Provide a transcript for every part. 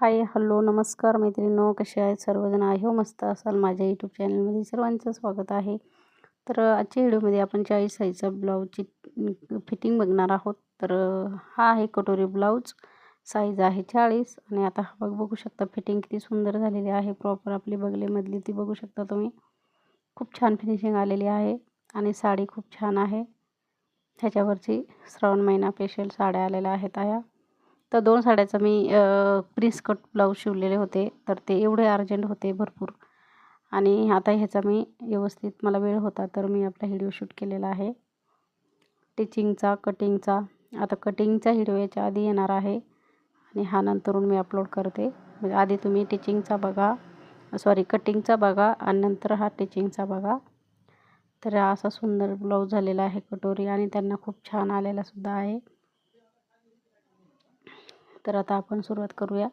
Hi hello नमस्कार मैत्रिणींनो कसे आहेत सर्वजण? आहे हो मस्त असाल. माझ्या यूट्यूब चॅनलमध्ये सर्वांचं स्वागत आहे. तर आजच्या व्हिडिओमध्ये आपण चाळीस साईजचा ब्लाऊजची फिटिंग बघणार आहोत. तर हा आहे कटोरी ब्लाऊज. साईज आहे चाळीस आणि आता हा बघ बघू शकता फिटिंग किती सुंदर झालेली आहे. प्रॉपर आपली बगलेमधली ती बघू शकता तुम्ही. खूप छान फिनिशिंग आलेली आहे आणि साडी खूप छान आहे. ह्याच्यावरची श्रावण महिना स्पेशल साड्या आलेल्या आहेत आया. तर दोन साड्याचं मी प्रिन्स कट ब्लाऊज शिवलेले होते. तर ते एवढे अर्जंट होते भरपूर. आणि आता ह्याचा मी व्यवस्थित मला वेळ होता तर मी आपला व्हिडिओ शूट केलेला आहे. टिचिंगचा कटिंगचा. आता कटिंगचा व्हिडिओ याच्या आधी येणार आहे. आणि हा नंतरून मी अपलोड करते. म्हणजे आधी तुम्ही टिचिंगचा बघा. सॉरी कटिंगचा बघा आणि नंतर हा टिचिंगचा बघा. तर असा सुंदर ब्लाऊज झालेला आहे कटोरी आणि त्यांना खूप छान आलेलासुद्धा आहे. तर आता आपण सुरुवात करूया.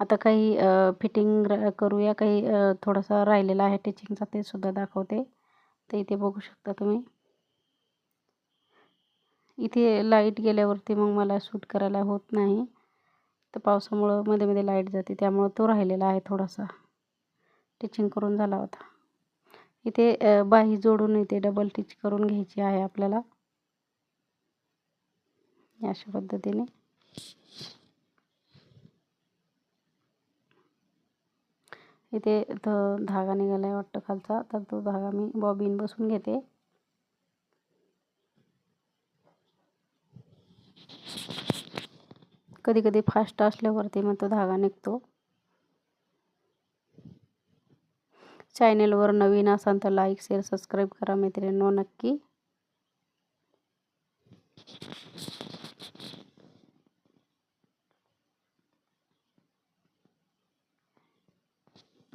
आता काही फिटिंग करूया. काही थोडासा राहिलेला आहे टिचिंगचा ते सुद्धा दाखवते. तर इथे बघू शकता तुम्ही. इथे लाइट गेल्यावरती मग मला शूट करायला होत नाही. तर पावसामुळं मध्ये मध्ये लाइट जाते. त्यामुळं तो राहिलेला आहे थोडासा. टिचिंग करून झाला होता. इथे बाही जोडून इथे डबल टिच करून घ्यायची आहे आपल्याला. अशा पद्धतीने. इथे तर धागा निघाला आहे वाटतं खालचा. तर तो धागा मी बॉबीन बसून घेते. कधी कधी फास्ट असल्यावरती मग तो धागा निघतो. चॅनेलवर नवीन असाल तर लाईक शेअर सबस्क्राईब करा मैत्रिणी नक्की.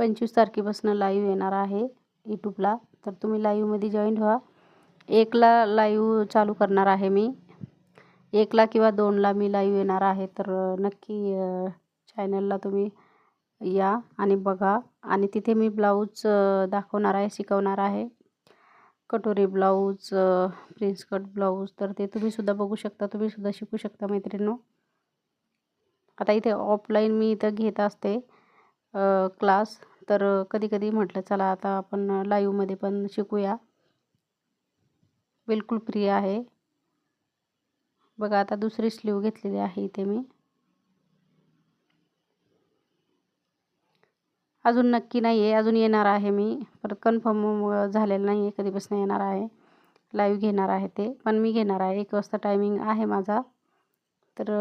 पंचवीस तारखेपासून लाईव्ह येणार आहे यूट्यूबला तर तुम्ही लाईव्हमध्ये जॉईन व्हा. एकला लाईव्ह चालू करणार आहे मी. एकला किंवा दोनला मी लाईव्ह येणार आहे. तर नक्की चॅनलला तुम्ही या आणि बघा. आणि तिथे मी ब्लाऊज दाखवणार आहे शिकवणार आहे. कटोरी ब्लाऊज प्रिन्स कट ब्लाऊज तर ते तुम्हीसुद्धा बघू शकता. तुम्हीसुद्धा शिकू शकता मैत्रिणींनो. आता इथे ऑफलाईन मी इथं घेत असते क्लास तर कधी कधी म्हटलं चला आता आपण लाईव्हमध्ये पण शिकूया. बिलकुल फ्री आहे. बघा आता दुसरी स्लीव घेतलेली आहे इथे मी. अजून नक्की नाही आहे अजून येणार आहे मी. परत कन्फर्म झालेलं नाही आहे कधीपासून येणार आहे. लाईव्ह घेणार आहे ते पण मी घेणार आहे. एक वाजता टायमिंग आहे माझा. तर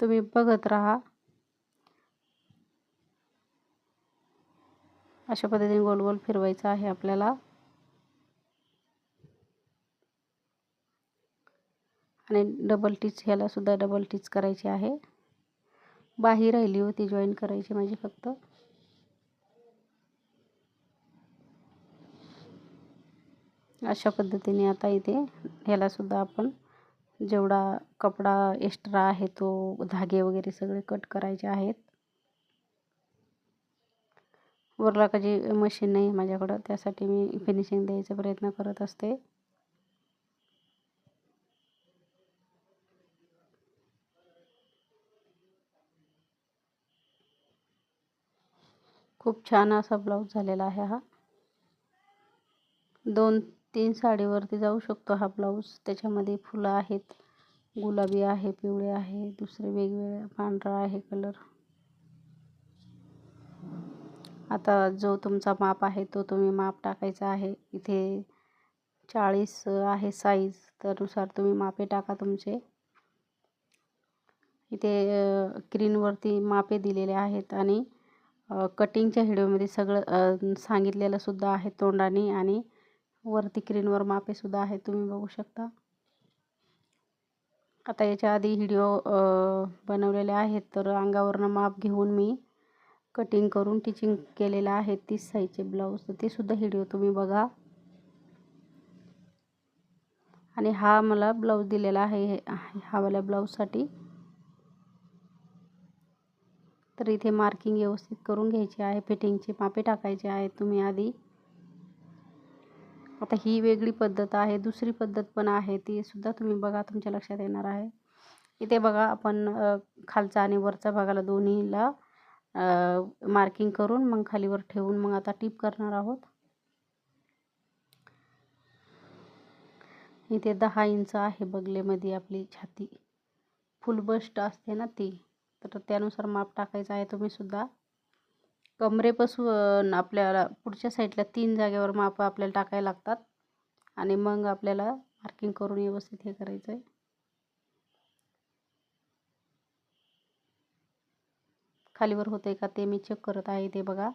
तुम्ही बघत राहा. अशा पद्धतीने गोल गोल फिरवायचं आहे आपल्याला. आणि डबल टीच ह्याला सुद्धा डबल टीच करायची आहे. बाही राहिली होती जॉईन करायची माझी फक्त. अशा पद्धतीने आता इथे ह्यालासुद्धा आपण जेवढा कपडा एक्स्ट्रा आहे तो धागे वगैरे सगळे कट करायचे आहेत. वरलाकाची मशीन नाही माझ्याकडं त्यासाठी मी फिनिशिंग द्यायचा प्रयत्न करत असते. खूप छान असा ब्लाऊज झालेला आहे हा. दोन तीन साडीवरती जाऊ शकतो हा ब्लाऊज त्याच्यामध्ये फुलं आहेत गुलाबी आहे पिवळे आहे दुसरे वेगवेगळे पांढरा आहे कलर आता जो तुमचा माप आहे तो तुम्ही माप टाकायचा आहे. इथे चाळीस आहे साईज त्यानुसार तुम्ही मापे टाका तुमचे. इथे स्क्रीनवरती मापे दिलेले आहेत आणि कटिंगच्या व्हिडिओमध्ये सगळं सांगितलेलं सुद्धा आहे तोंडाने आणि वरती स्क्रीनवर मापेसुद्धा आहेत तुम्ही बघू शकता. आता याच्या आधी व्हिडिओ बनवलेले आहेत तर अंगावरनं माप घेऊन मी कटिंग करून टिचिंग केलेलं आहे तीस साईजचे ब्लाऊज. तर ते सुद्धा व्हिडिओ तुम्ही बघा. आणि हा मला ब्लाऊज दिलेला आहे हा वाल्या ब्लाऊजसाठी. तर इथे मार्किंग व्यवस्थित करून घ्यायची आहे फिटिंगचे मापे टाकायचे आहेत तुम्ही आधी. आता ही वेगळी पद्धत आहे दुसरी पद्धत पण आहे ती सुद्धा तुम्ही बघा तुमच्या लक्षात येणार आहे. इथे बघा आपण खालचा आणि वरचा भागाला दोन्हीला मार्किंग करून मग खालीवर ठेवून मग आता टीप करणार आहोत. इथे दहा इंच आहे बगलेमध्ये आपली छाती. फुल बस्ट असते ना ती. तर त्यानुसार माप टाकायचं आहे तुम्ही सुद्धा. कमरेपासून आपल्याला पुढच्या साईडला तीन जागेवर माप आपल्याला टाकायला लागतात. आणि मग आपल्याला मार्किंग करून व्यवस्थित हे करायचं आहे खालीवर होते का ते मी चेक करत आहे ते बघा.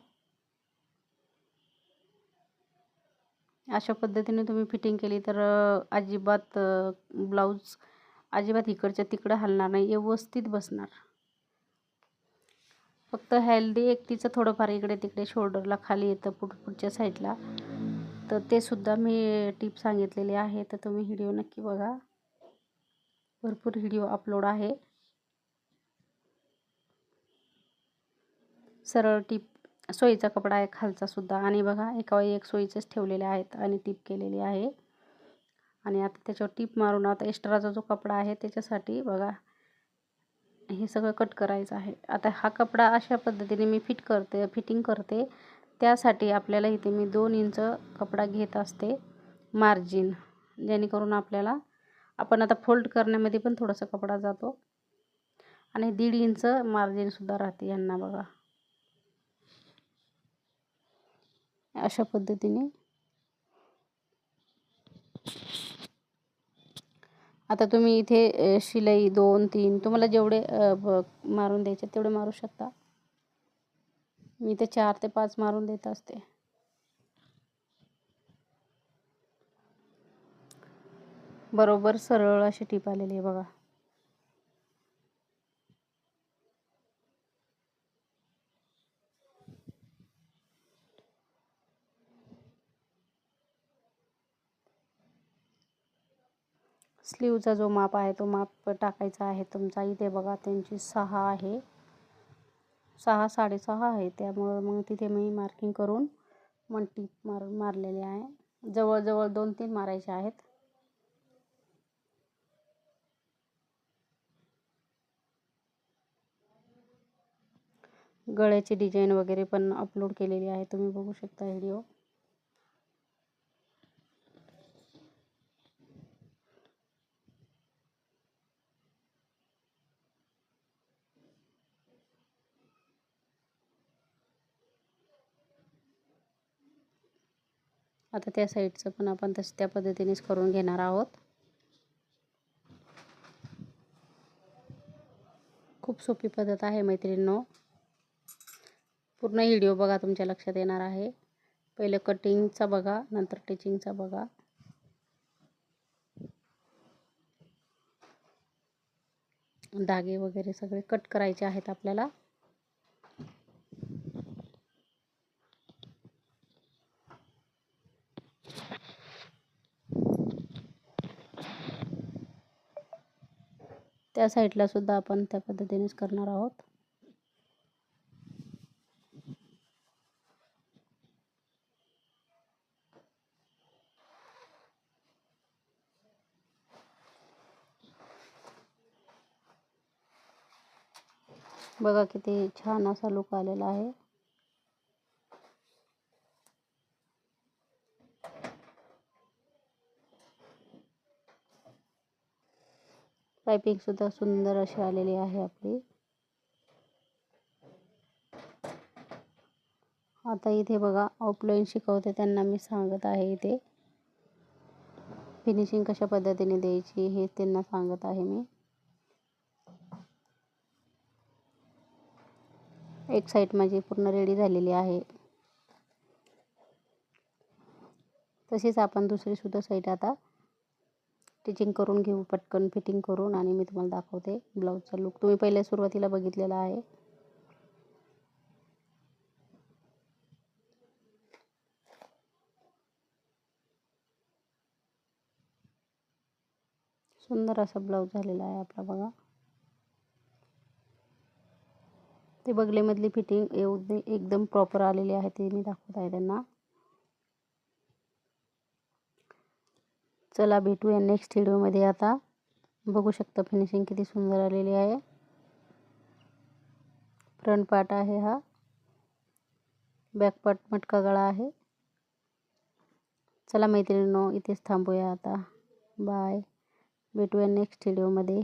अशा पद्धतीने तुम्ही फिटिंग केली तर अजिबात ब्लाऊज अजिबात इकडच्या तिकडं हलणार नाही व्यवस्थित बसणार. फक्त हेल्दी एक तिचं थोडंफार इकडे तिकडे शोल्डरला खाली येतं पुढ पुढच्या साईडला तर ते सुद्धा मी टिप सांगितलेले आहे तर तुम्ही व्हिडिओ नक्की बघा. भरपूर व्हिडिओ अपलोड आहे. सरळ टीप सोयीचा कपडा आहे खालचासुद्धा आणि बघा एका वेळी एक सोयीचेच ठेवलेले आहेत आणि टीप केलेली आहे. आणि आता त्याच्यावर टीप मारून आता एक्स्ट्राचा जो कपडा आहे त्याच्यासाठी बघा हे सगळं कट करायचं आहे. आता हा कपडा अशा पद्धतीने मी फिट करते फिटिंग करते. त्यासाठी आपल्याला इथे मी दोन इंच कपडा घेत असते मार्जिन. जेणेकरून आपल्याला आपण आता फोल्ड करण्यामध्ये पण थोडासा कपडा जातो. आणि दीड इंच मार्जिनसुद्धा राहते यांना बघा. अशा पद्धतीने. आता तुम्ही इथे शिलाई दोन तीन तुम्हाला जेवढे मारून द्यायचे तेवढे मारू शकता. मी ते चार ते पाच मारून देत असते. बरोबर सरळ अशी टीप आलेली आहे बघा. स्लीवचा जो माप आहे तो माप टाकायचा आहे तुमचा. इथे बघा त्यांची सहा आहे. सहा साडेसहा आहे. त्यामुळं मग तिथे मी मार्किंग करून मग टीप मार मारलेली आहे. जवळजवळ दोन तीन मारायचे आहेत. गळ्याची डिझाईन वगैरे पण अपलोड केलेली आहे. तुम्ही बघू शकता व्हिडिओ. आता त्या साईडचं पण आपण तसे त्या पद्धतीनेच करून घेणार आहोत. खूप सोपी पद्धत आहे मैत्रिणींनो. पूर्ण व्हिडिओ बघा तुमच्या लक्षात येणार आहे. पहिले कटिंगचा बघा नंतर टिचिंगचा बघा. धागे वगैरे सगळे कट करायचे आहेत आपल्याला. त्या साईडला सुद्धा आपण त्या पद्धतीनेच करणार आहोत. बघा किती छान असा लुक आलेला आहे. पायपिंग सुद्धा सुंदर अशी आलेली आहे आपली. आता इथे बघा ऑफलाईन शिकवते त्यांना मी सांगत आहे इथे. फिनिशिंग कशा पद्धतीने द्यायची हे त्यांना सांगत आहे मी. एक साईड माझी पूर्ण रेडी झालेली आहे. तशीच आपण दुसरी सुद्धा साईड आता स्टिचिंग करून घेऊ पटकन फिटिंग करून आणि मी तुम्हाला दाखवते ब्लाऊजचा लुक. तुम्ही पहिल्या सुरुवातीला बघितलेला आहे. सुंदर असा ब्लाऊज झालेला आहे आपला बघा. ते बगलेमधली फिटिंग एवढी एकदम प्रॉपर आलेली आहे ते मी दाखवत आहे त्यांना. चला भेटूया नेक्स्ट व्हिडिओमध्ये आता बघू शकता फिनिशिंग किती सुंदर आलेली आहे. फ्रंट पार्ट आहे हा. बॅक पार्ट मटका गळा आहे. चला मैत्रिणींनो इथेच थांबूया आता. बाय भेटूया नेक्स्ट व्हिडिओमध्ये